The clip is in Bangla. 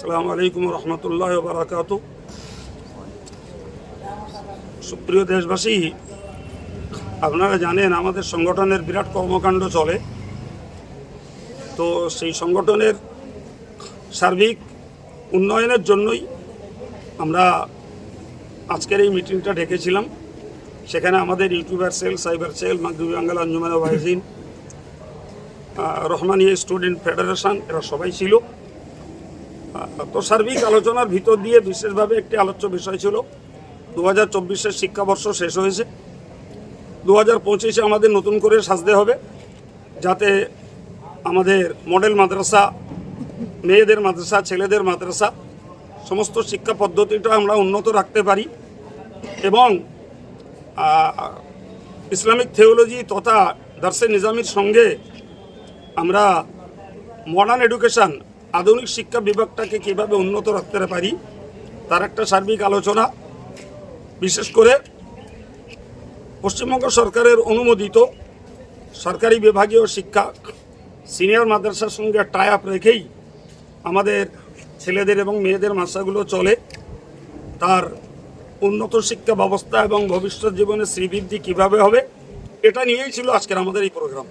আসসালামু আলাইকুম রহমতুল্লাহ বারাকাত। সুপ্রিয় দেশবাসী, আপনারা জানেন আমাদের সংগঠনের বিরাট কর্মকাণ্ড চলে। তো সেই সংগঠনের সার্বিক উন্নয়নের জন্যই আমরা আজকের এই মিটিংটা ডেকেছিলাম। সেখানে আমাদের YouTuber cell, cyber cell, Magribi Bangal Anjuman Wahidin Rahmania student federation, এরা সবাই ছিল। তো সার্বিক আলোচনার ভিতর দিয়ে বিশেষভাবে একটি আলোচ্য বিষয় ছিল। দু হাজার চব্বিশের শিক্ষাবর্ষ শেষ হয়েছে। দু হাজার পঁচিশে আমাদের নতুন করে সাজতে হবে যাতে আমাদের মডেল মাদ্রাসা, মেয়েদের মাদ্রাসা, ছেলেদের মাদ্রাসা সমস্ত শিক্ষা পদ্ধতিটা আমরা উন্নত রাখতে পারি এবং ইসলামিক থিওলজি তথা দার্সে নিজামির সঙ্গে আমরা মডার্ন এডুকেশন আধুনিক শিক্ষা বিভাগটাকে কীভাবে উন্নত রাখতে পারি, তার একটা সার্বিক আলোচনা। বিশেষ করে পশ্চিমবঙ্গ সরকারের অনুমোদিত সরকারি বিভাগীয় শিক্ষা, সিনিয়র মাদ্রাসার সঙ্গে টাই আপ রেখেই আমাদের ছেলেদের এবং মেয়েদের মাসাগুলো চলে। তার উন্নত শিক্ষা ব্যবস্থা এবং ভবিষ্যৎ জীবনে শ্রীবৃদ্ধি কীভাবে হবে, এটা নিয়েই ছিল আজকের আমাদের এই প্রোগ্রাম।